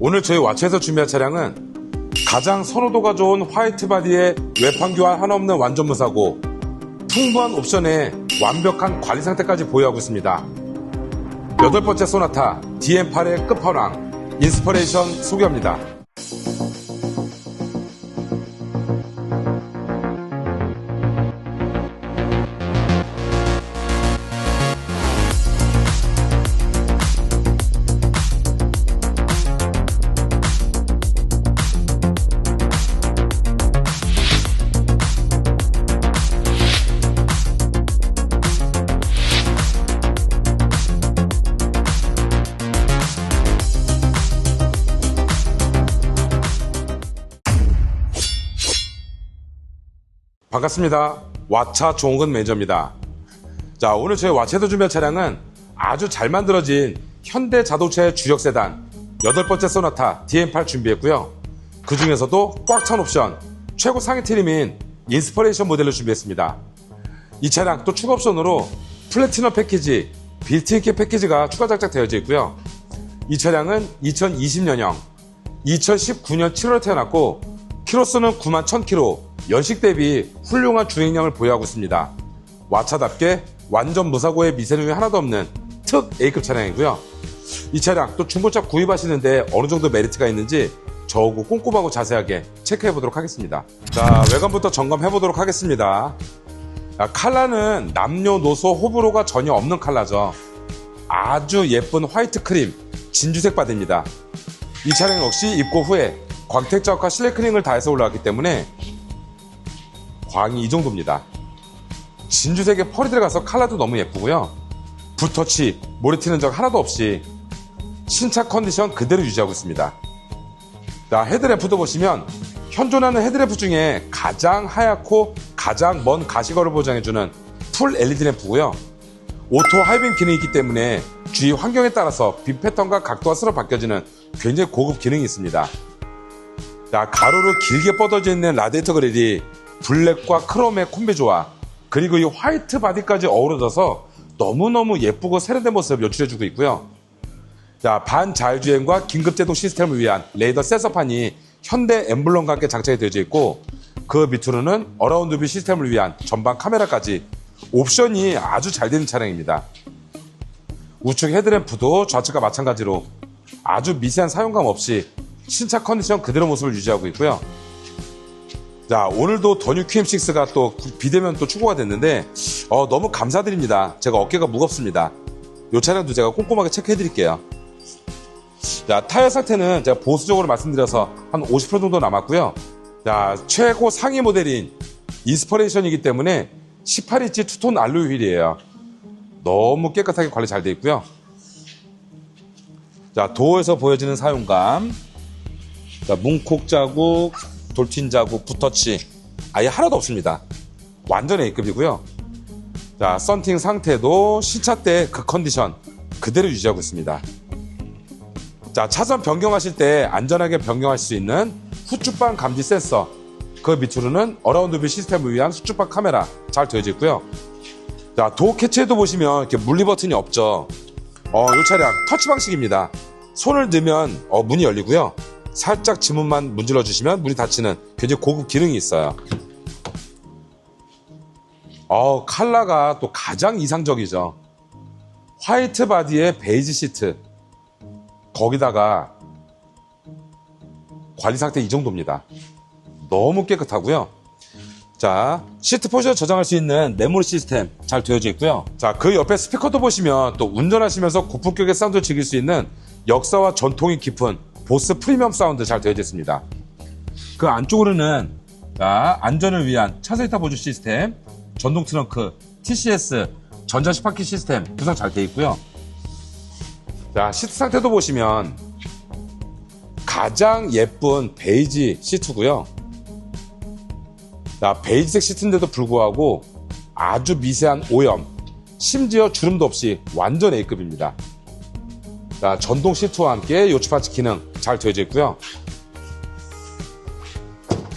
오늘 저희 와치에서 준비한 차량은 가장 선호도가 좋은 화이트 바디에 외판 교환 하나 없는 완전 무사고 풍부한 옵션에 완벽한 관리 상태까지 보유하고 있습니다. 여덟 번째 소나타 DM8의 끝판왕 인스퍼레이션 소개합니다. 반갑습니다. 와차 종근 매니저입니다. 자, 오늘 저희 와차에서 준비한 차량은 아주 잘 만들어진 현대 자동차의 주력 세단 여덟 번째 소나타 DM8 준비했고요. 그 중에서도 꽉 찬 옵션 최고 상위 트림인 인스퍼레이션 모델로 준비했습니다. 이 차량 또 추가 옵션으로 플래티넘 패키지, 빌트인키 패키지가 추가 장착되어 있고요. 이 차량은 2020년형, 2019년 7월에 태어났고 키로수는 9만 1000km, 연식 대비 훌륭한 주행량을 보유하고 있습니다. 와차답게 완전 무사고의 미세누이 하나도 없는 특 A급 차량이고요. 이 차량 또 중고차 구입하시는데 어느 정도 메리트가 있는지 저하고 꼼꼼하고 자세하게 체크해 보도록 하겠습니다. 자, 외관부터 점검해 보도록 하겠습니다. 아, 칼라는 남녀노소 호불호가 전혀 없는 칼라죠. 아주 예쁜 화이트 크림, 진주색 바디입니다. 이 차량 역시 입고 후에 광택작과 실내 클링을 다해서 올라왔기 때문에 광이 이 정도입니다. 진주색의 펄이 들어가서 칼라도 너무 예쁘고요. 붓터치, 모래 튀는 적 하나도 없이 신차 컨디션 그대로 유지하고 있습니다. 자, 헤드램프도 보시면 현존하는 헤드램프 중에 가장 하얗고 가장 먼 가시거를 보장해주는 풀 LED 램프고요. 오토 하이빔 기능이 있기 때문에 주위 환경에 따라서 빛 패턴과 각도가 서로 바뀌어지는 굉장히 고급 기능이 있습니다. 자, 가로로 길게 뻗어져 있는 라디에이터 그릴이 블랙과 크롬의 콤비 조화 그리고 이 화이트 바디까지 어우러져서 너무너무 예쁘고 세련된 모습을 연출해주고 있고요. 자, 반자율주행과 긴급제동 시스템을 위한 레이더 센서판이 현대 엠블럼과 함께 장착이 되어 있고 그 밑으로는 어라운드 뷰 시스템을 위한 전방 카메라까지 옵션이 아주 잘 되는 차량입니다. 우측 헤드램프도 좌측과 마찬가지로 아주 미세한 사용감 없이 신차 컨디션 그대로 모습을 유지하고 있고요. 자, 오늘도 더뉴 QM6가 또 비대면 또 추구가 됐는데, 어, 너무 감사드립니다. 제가 어깨가 무겁습니다. 이 차량도 제가 꼼꼼하게 체크해 드릴게요. 자, 타이어 상태는 제가 보수적으로 말씀드려서 한 50% 정도 남았고요. 자, 최고 상위 모델인 인스퍼레이션이기 때문에 18인치 투톤 알로이 휠이에요. 너무 깨끗하게 관리 잘 되어 있고요. 자, 도어에서 보여지는 사용감. 자, 문콕 자국, 돌틴 자국, 붓터치. 아예 하나도 없습니다. 완전 A급이고요. 자, 썬팅 상태도 신차 때 그 컨디션 그대로 유지하고 있습니다. 자, 차선 변경하실 때 안전하게 변경할 수 있는 후추방 감지 센서. 그 밑으로는 어라운드 뷰 시스템을 위한 후추방 카메라 잘 되어져 있고요. 자, 도어 캐치에도 보시면 이렇게 물리 버튼이 없죠. 어, 이 차량 터치 방식입니다. 손을 넣으면 어, 문이 열리고요. 살짝 지문만 문질러 주시면 문이 닫히는 굉장히 고급 기능이 있어요. 어, 칼라가 또 가장 이상적이죠. 화이트 바디에 베이지 시트. 거기다가 관리 상태 이 정도입니다. 너무 깨끗하고요. 자, 시트 포지션 저장할 수 있는 메모리 시스템 잘 되어져 있고요. 자, 그 옆에 스피커도 보시면 또 운전하시면서 고품격의 사운드를 즐길 수 있는 역사와 전통이 깊은 보스 프리미엄 사운드 잘 되어져 있습니다. 그 안쪽으로는 자, 안전을 위한 차선 이타 보조 시스템, 전동 트렁크, TCS, 전자 시파키 시스템 구성 잘 되어 있고요. 자, 시트 상태도 보시면 가장 예쁜 베이지 시트고요. 자, 베이지색 시트인데도 불구하고 아주 미세한 오염, 심지어 주름도 없이 완전 A급입니다. 자, 전동 시트와 함께 요츠파츠 기능 잘 되어져 있고요.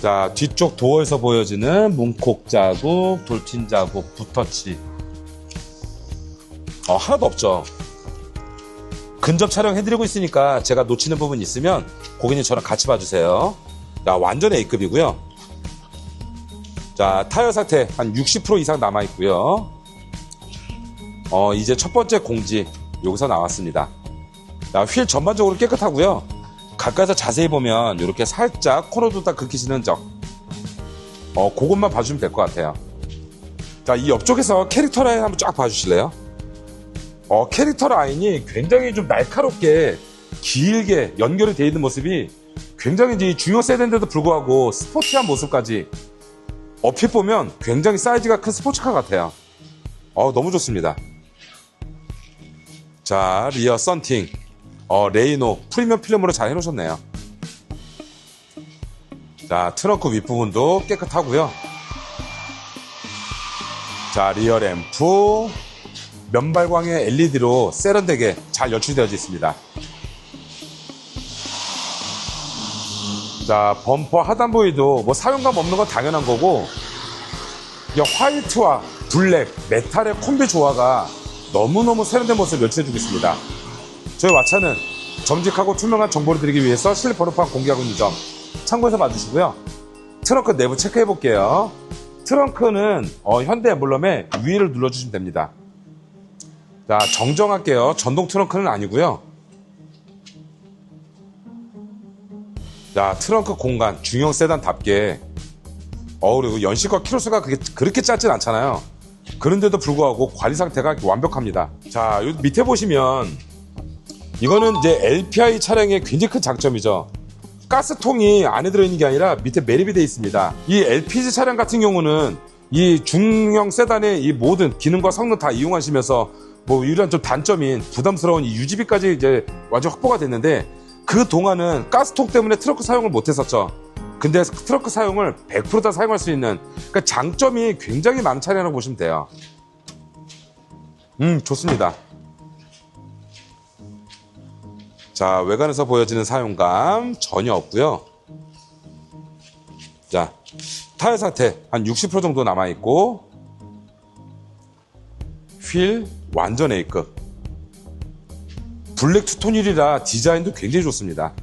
자, 뒤쪽 도어에서 보여지는 문콕 자국, 돌진 자국, 붓터치. 어, 하나도 없죠. 근접 촬영해드리고 있으니까 제가 놓치는 부분 있으면 고객님 저랑 같이 봐주세요. 자, 완전 A급이고요. 자, 타이어 상태 한 60% 이상 남아있고요. 어, 이제 첫 번째 공지 여기서 나왔습니다. 자, 휠 전반적으로 깨끗하고요. 가까이서 자세히 보면 이렇게 살짝 코너도 딱 긁히시는 적. 어, 그것만 봐주면 될 것 같아요. 자, 이 옆쪽에서 캐릭터 라인 한번 쫙 봐주실래요? 어, 캐릭터 라인이 굉장히 좀 날카롭게 길게 연결이 되어 있는 모습이 굉장히 이제 중형 세대인데도 불구하고 스포티한 모습까지 어핏 보면 굉장히 사이즈가 큰 스포츠카 같아요. 어, 너무 좋습니다. 자, 리어 썬팅. 어, 레이노 프리미엄 필름으로 잘 해놓으셨네요. 자, 트렁크 윗부분도 깨끗하고요. 자, 리어 램프. 면발광의 LED로 세련되게 잘 연출되어 있습니다. 자, 범퍼 하단 부위도 뭐 사용감 없는 건 당연한 거고, 이 화이트와 블랙, 메탈의 콤비 조화가 너무너무 세련된 모습을 연출해주고 있습니다. 저희 왓차는 정직하고 투명한 정보를 드리기 위해서 번호판 공개하고 있는 점 참고해서 봐주시고요. 트렁크 내부 체크해 볼게요. 트렁크는 어, 현대 엠블럼의 위를 눌러주시면 됩니다. 자, 정정할게요. 전동 트렁크는 아니고요. 자, 트렁크 공간 중형 세단답게 어 그리고 연식과 키로수가 그게 그렇게 짧진 않잖아요. 그런데도 불구하고 관리 상태가 완벽합니다. 자, 요 밑에 보시면 이거는 이제 LPI 차량의 굉장히 큰 장점이죠. 가스통이 안에 들어있는 게 아니라 밑에 매립이 되어 있습니다. 이 LPG 차량 같은 경우는 이 중형 세단의 이 모든 기능과 성능 다 이용하시면서 뭐 유일한 좀 단점인 부담스러운 이 유지비까지 이제 완전 확보가 됐는데 그 동안은 가스통 때문에 트럭 사용을 못 했었죠. 근데 트럭 사용을 100%다 사용할 수 있는 그러니까 장점이 굉장히 많은 차량이라고 보시면 돼요. 음 좋습니다. 자 외관에서 보여지는 사용감 전혀 없고요. 자 타이어 상태 한 60% 정도 남아 있고 휠 완전 A급. 블랙 투톤일이라 디자인도 굉장히 좋습니다.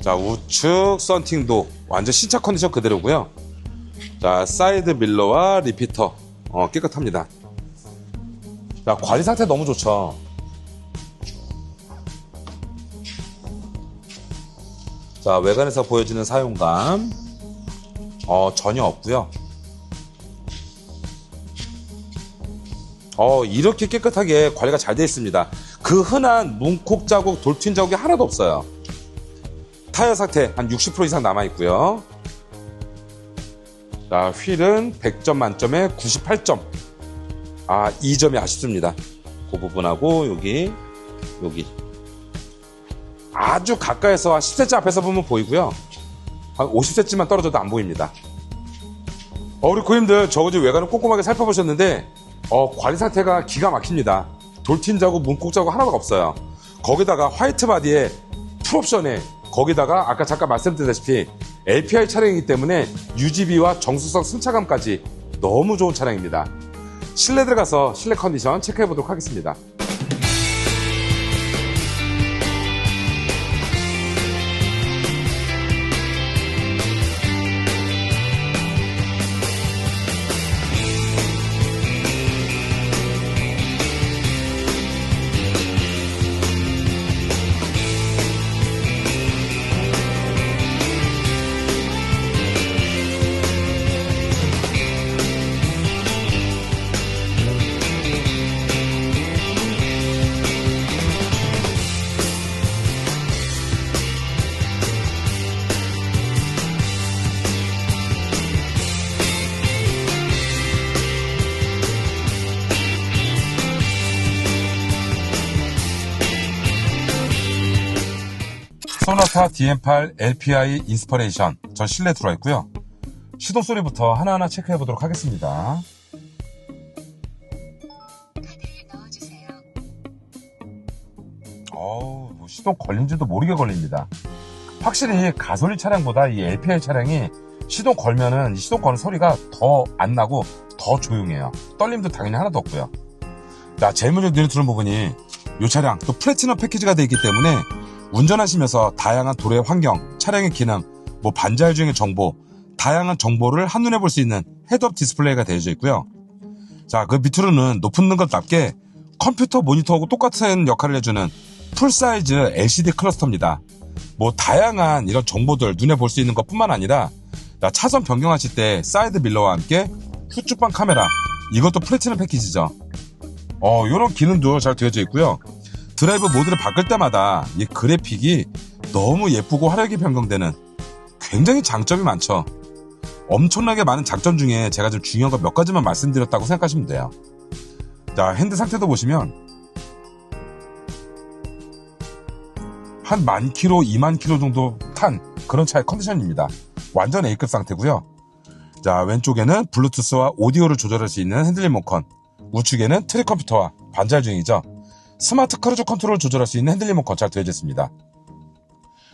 자, 우측 썬팅도 완전 신차 컨디션 그대로고요. 자, 사이드 밀러와 리피터 어, 깨끗합니다. 자, 관리 상태 너무 좋죠. 자, 외관에서 보여지는 사용감 어, 전혀 없고요. 어, 이렇게 깨끗하게 관리가 잘 되어 있습니다. 그 흔한 문콕 자국, 돌튠 자국이 하나도 없어요. 타이어 상태 한 60% 이상 남아 있고요. 자, 휠은 100점 만점에 98점. 아, 2점이 아쉽습니다. 그 부분하고 여기 여기 아주 가까이서 한 10cm 앞에서 보면 보이고요. 한 50cm만 떨어져도 안 보입니다. 어, 우리 고객님들 저거 지금 외관을 꼼꼼하게 살펴보셨는데 어, 관리 상태가 기가 막힙니다. 돌틴 자국, 문콕 자국 하나가 없어요. 거기다가 화이트 바디에 풀옵션에 거기다가 아까 잠깐 말씀드렸다시피 LPI 차량이기 때문에 유지비와 정수성 승차감까지 너무 좋은 차량입니다. 실내 들어가서 실내 컨디션 체크해 보도록 하겠습니다. 소나타 DM8 LPI 인스퍼레이션 전 실내 들어와 있고요. 시동 소리부터 하나하나 체크해 보도록 하겠습니다. 어우, 뭐 시동 걸린지도 모르게 걸립니다. 확실히 가솔린 차량보다 이 LPI 차량이 시동 걸면은 이 시동 거는 소리가 더 안 나고 더 조용해요. 떨림도 당연히 하나도 없고요. 자, 제일 먼저 눈에 들어온 부분이 이 차량 또 플래티넘 패키지가 되어 있기 때문에 운전하시면서 다양한 도로의 환경, 차량의 기능, 뭐 반자율 주행의 정보, 다양한 정보를 한눈에 볼 수 있는 헤드업 디스플레이가 되어져 있고요. 자, 그 밑으로는 높은 등급답게 컴퓨터 모니터하고 똑같은 역할을 해주는 풀사이즈 LCD 클러스터입니다. 뭐 다양한 이런 정보들 눈에 볼 수 있는 것뿐만 아니라 자, 차선 변경하실 때 사이드 밀러와 함께 후측방 카메라 이것도 플래티넘 패키지죠. 어, 이런 기능도 잘 되어져 있고요. 드라이브 모드를 바꿀 때마다 이 그래픽이 너무 예쁘고 화려하게 변경되는 굉장히 장점이 많죠. 엄청나게 많은 장점 중에 제가 좀 중요한 거 몇 가지만 말씀드렸다고 생각하시면 돼요. 자, 핸드 상태도 보시면 한만 킬로, 2만 킬로 정도 탄 그런 차의 컨디션입니다. 완전 A급 상태고요. 자, 왼쪽에는 블루투스와 오디오를 조절할 수 있는 핸들 리모컨, 우측에는 트리 컴퓨터와 반자율 중이죠. 스마트 크루즈 컨트롤 조절할 수 있는 핸들 리모컨 잘 되어져 있습니다.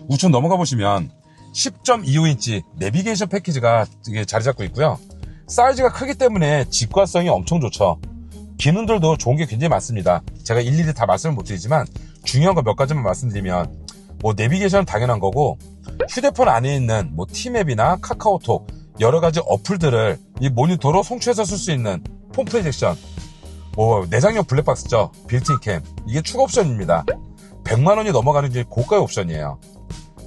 우측 넘어가 보시면 10.25인치 내비게이션 패키지가 자리 잡고 있고요. 사이즈가 크기 때문에 직관성이 엄청 좋죠. 기능들도 좋은 게 굉장히 많습니다. 제가 일일이 다 말씀을 못 드리지만 중요한 거 몇 가지만 말씀드리면 뭐 내비게이션은 당연한 거고 휴대폰 안에 있는 뭐 티맵이나 카카오톡 여러 가지 어플들을 이 모니터로 송출해서 쓸 수 있는 폰 프로젝션 뭐 내장형 블랙박스죠 빌트인 캠 이게 추가 옵션입니다 100만 원이 넘어가는 게 고가의 옵션이에요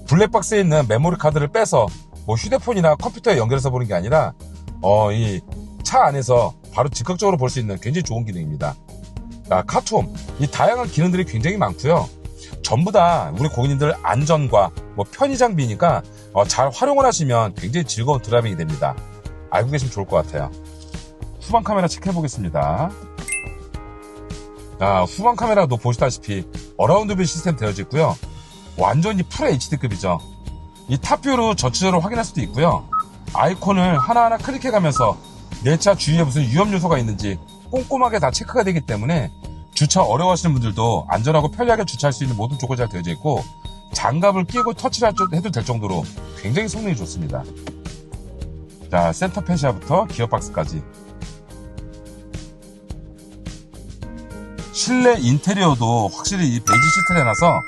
블랙박스에 있는 메모리 카드를 빼서 뭐 휴대폰이나 컴퓨터에 연결해서 보는 게 아니라 어 이 차 안에서 바로 즉각적으로 볼 수 있는 굉장히 좋은 기능입니다. 아, 카톰 이 다양한 기능들이 굉장히 많고요. 전부 다 우리 고객님들 안전과 뭐 편의 장비니까 어, 잘 활용을 하시면 굉장히 즐거운 드라이빙이 됩니다. 알고 계시면 좋을 것 같아요. 후방 카메라 체크해 보겠습니다. 아, 후방 카메라도 보시다시피 어라운드 뷰 시스템 되어져 있고요. 완전히 풀 HD급이죠. 이 탑뷰로 전체적으로 확인할 수도 있고요. 아이콘을 하나하나 클릭해가면서 내 차 주위에 무슨 위험 요소가 있는지 꼼꼼하게 다 체크가 되기 때문에 주차 어려워하시는 분들도 안전하고 편리하게 주차할 수 있는 모든 조건이 잘 되어져 있고 장갑을 끼고 터치를 해도 될 정도로 굉장히 성능이 좋습니다. 자, 센터 페시아부터 기어박스까지. 실내 인테리어도 확실히 이 베이지 시트를 해놔서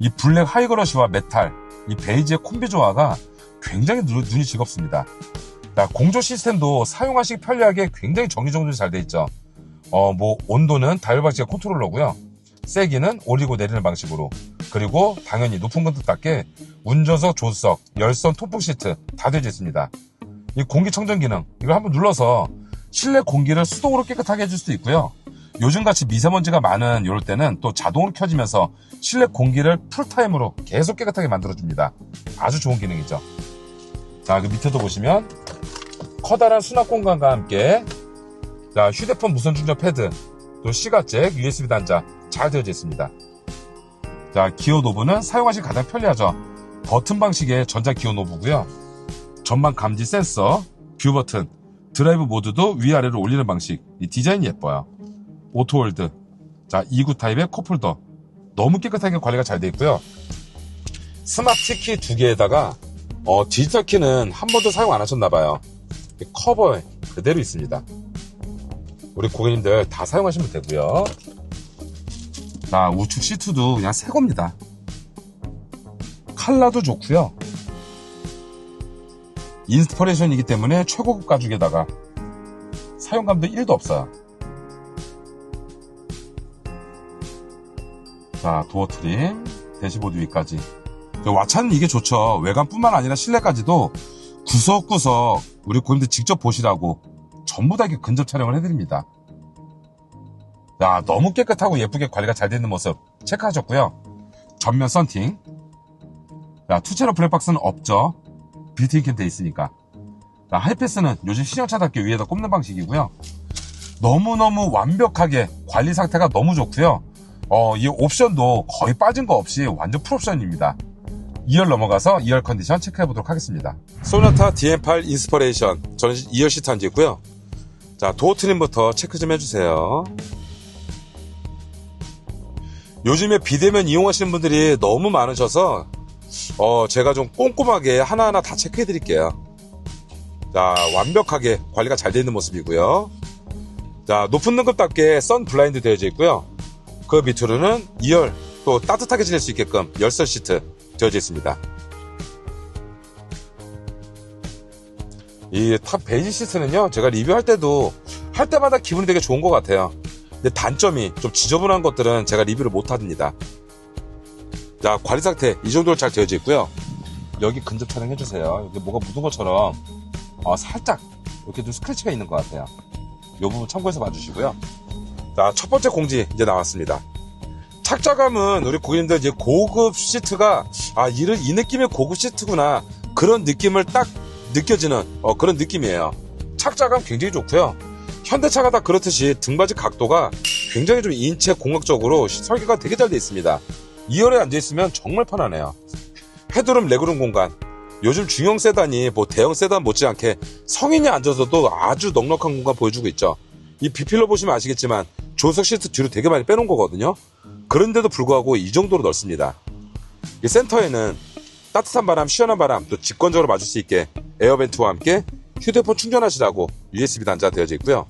이 블랙 하이그러시와 메탈, 이 베이지의 콤비 조화가 굉장히 눈, 이 즐겁습니다. 자, 공조 시스템도 사용하시기 편리하게 굉장히 정리정돈이 잘 돼 있죠. 어, 뭐, 온도는 다이얼 방식의 컨트롤러고요. 세기는 올리고 내리는 방식으로. 그리고 당연히 높은 건뜻답게 운전석, 조수석, 열선, 통풍 시트 다 되어 있습니다. 이 공기청정 기능, 이걸 한번 눌러서 실내 공기를 수동으로 깨끗하게 해줄 수도 있고요. 요즘같이 미세먼지가 많은 이럴 때는 또 자동으로 켜지면서 실내 공기를 풀타임으로 계속 깨끗하게 만들어줍니다. 아주 좋은 기능이죠. 자, 그 밑에도 보시면 커다란 수납 공간과 함께 자, 휴대폰 무선 충전 패드, 또 시가잭, USB 단자 잘 되어져 있습니다. 자, 기어 노브는 사용하시 가장 편리하죠. 버튼 방식의 전자 기어 노브고요. 전방 감지 센서, 뷰 버튼, 드라이브 모드도 위아래로 올리는 방식. 이 디자인이 예뻐요. 오토월드. 자, 2구 타입의 컵홀더. 너무 깨끗하게 관리가 잘 되어 있고요. 스마트 키 두 개에다가 어, 디지털 키는 한 번도 사용 안 하셨나 봐요. 커버에 그대로 있습니다. 우리 고객님들 다 사용하시면 되고요. 자, 우측 시트도 그냥 새 겁니다. 칼라도 좋고요. 인스퍼레이션이기 때문에 최고급 가죽에다가 사용감도 1도 없어요. 자, 도어 트림, 대시보드 위까지. 와차는 이게 좋죠. 외관뿐만 아니라 실내까지도 구석구석 우리 고객님들 직접 보시라고 전부 다 이렇게 근접 촬영을 해드립니다. 야, 너무 깨끗하고 예쁘게 관리가 잘 되는 모습 체크하셨고요. 전면 썬팅. 야, 투체로 블랙박스는 없죠. 빌트인 캠돼 있으니까. 자, 하이패스는 요즘 신형차답게 위에다 꼽는 방식이고요. 너무너무 완벽하게 관리 상태가 너무 좋고요. 어, 이 옵션도 거의 빠진 거 없이 완전 풀옵션입니다. 2열 넘어가서 2열 컨디션 체크해 보도록 하겠습니다. 소나타 DM8 인스퍼레이션. 저는 2열 시트 앉아있고요. 자, 도어 트림부터 체크 좀 해주세요. 요즘에 비대면 이용하시는 분들이 너무 많으셔서, 어, 제가 좀 꼼꼼하게 하나하나 다 체크해 드릴게요. 자, 완벽하게 관리가 잘 되어 있는 모습이고요. 자, 높은 등급답게 선 블라인드 되어져 있고요. 그 밑으로는 2열 또 따뜻하게 지낼 수 있게끔 열선 시트 되어져 있습니다. 이 탑 베이지 시트는요, 제가 리뷰할 때도 할 때마다 기분이 되게 좋은 것 같아요. 근데 단점이 좀 지저분한 것들은 제가 리뷰를 못 합니다. 자, 관리 상태 이 정도로 잘 되어져 있고요. 여기 근접 촬영해 주세요. 여기 뭐가 묻은 것처럼 어, 살짝 이렇게 좀 스크래치가 있는 것 같아요. 이 부분 참고해서 봐주시고요. 자, 첫 번째 공지 이제 나왔습니다. 착자감은 우리 고객님들 이제 고급 시트가 아, 이, 이 느낌의 고급 시트구나. 그런 느낌을 딱 느껴지는 어, 그런 느낌이에요. 착자감 굉장히 좋고요. 현대차가 다 그렇듯이 등받이 각도가 굉장히 좀 인체 공학적으로 설계가 되게 잘 돼 있습니다. 2열에 앉아있으면 정말 편하네요. 헤드룸, 레그룸 공간. 요즘 중형 세단이 뭐 대형 세단 못지않게 성인이 앉아서도 아주 넉넉한 공간 보여주고 있죠. 이 비필로 보시면 아시겠지만 조석 시트 뒤로 되게 많이 빼놓은 거거든요. 그런데도 불구하고 이 정도로 넓습니다. 이 센터에는 따뜻한 바람, 시원한 바람, 또 직관적으로 맞을 수 있게 에어벤트와 함께 휴대폰 충전하시라고 USB 단자 되어져 있고요.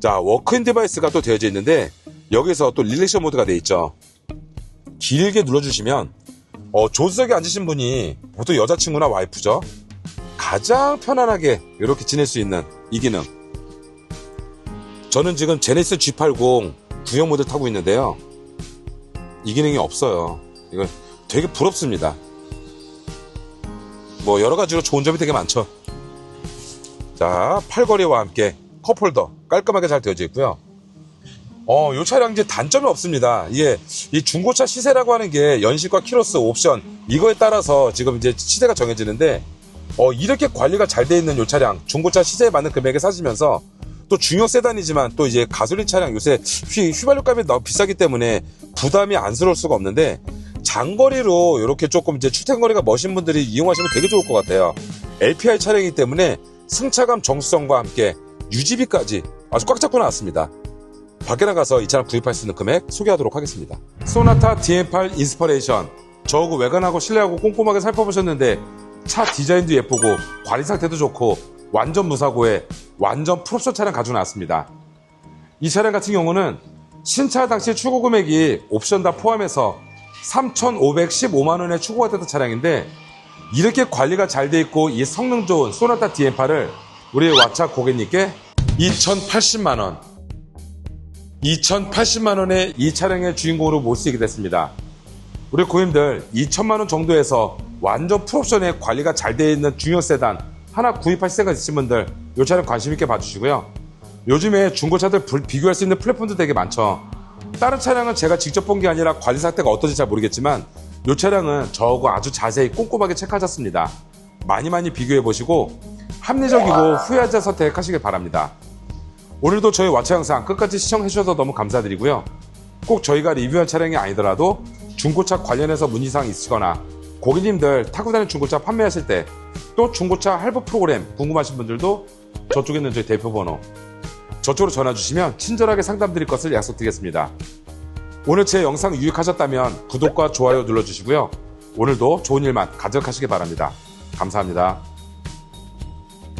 자, 워크인 디바이스가 또 되어져 있는데 여기서 또 릴렉션 모드가 되어 있죠. 길게 눌러주시면 어, 조수석에 앉으신 분이 보통 여자친구나 와이프죠. 가장 편안하게 이렇게 지낼 수 있는 이 기능. 저는 지금 제네시스 G80 구형 모델 타고 있는데요. 이 기능이 없어요. 이거 되게 부럽습니다. 뭐 여러 가지로 좋은 점이 되게 많죠. 자, 팔걸이와 함께 컵홀더 깔끔하게 잘 되어져 있고요. 어, 요 차량 이제 단점이 없습니다. 이게 이 중고차 시세라고 하는 게 연식과 키로수 옵션 이거에 따라서 지금 이제 시세가 정해지는데 어, 이렇게 관리가 잘 돼 있는 요 차량 중고차 시세에 맞는 금액에 사시면서 또 중형 세단이지만 또 이제 가솔린 차량 요새 휘, 휘발유 값이 너무 비싸기 때문에 부담이 안스러울 수가 없는데 장거리로 이렇게 조금 이제 출퇴근거리가 멋진 분들이 이용하시면 되게 좋을 것 같아요. LPI 차량이기 때문에 승차감 정수성과 함께 유지비까지 아주 꽉 잡고 나왔습니다. 밖에 나가서 이 차량 구입할 수 있는 금액 소개하도록 하겠습니다. 소나타 DM8 인스퍼레이션. 저하고 외관하고 실내하고 꼼꼼하게 살펴보셨는데 차 디자인도 예쁘고 관리 상태도 좋고 완전 무사고에 완전 풀옵션 차량 가지고 나왔습니다. 이 차량 같은 경우는 신차 당시 출고 금액이 옵션 다 포함해서 3,515만 원에 출고가 됐던 차량인데 이렇게 관리가 잘 돼 있고 이 성능 좋은 소나타 DM8을 우리 왓차 고객님께 2,080만 원 2,080만 원의 이 차량의 주인공으로 모시게 됐습니다. 우리 고객님들 2천만 원 정도에서 완전 풀옵션에 관리가 잘 되어 있는 중형 세단 하나 구입할 생각 있으신 분들 이 차량 관심 있게 봐주시고요. 요즘에 중고차들 불- 비교할 수 있는 플랫폼도 되게 많죠. 다른 차량은 제가 직접 본 게 아니라 관리 상태가 어떤지 잘 모르겠지만 이 차량은 저하고 아주 자세히 꼼꼼하게 체크하셨습니다. 많이 많이 비교해 보시고 합리적이고 후회하지 선택하시길 바랍니다. 오늘도 저희 와차 영상 끝까지 시청해 주셔서 너무 감사드리고요. 꼭 저희가 리뷰한 차량이 아니더라도 중고차 관련해서 문의사항 있으시거나 고객님들 타고 다니는 중고차 판매하실 때또 중고차 할부 프로그램 궁금하신 분들도 저쪽에 있는 저희 대표 번호 저쪽으로 전화 주시면 친절하게 상담 드릴 것을 약속드리겠습니다. 오늘 제 영상 유익하셨다면 구독과 좋아요 눌러주시고요. 오늘도 좋은 일만 가득하시기 바랍니다. 감사합니다.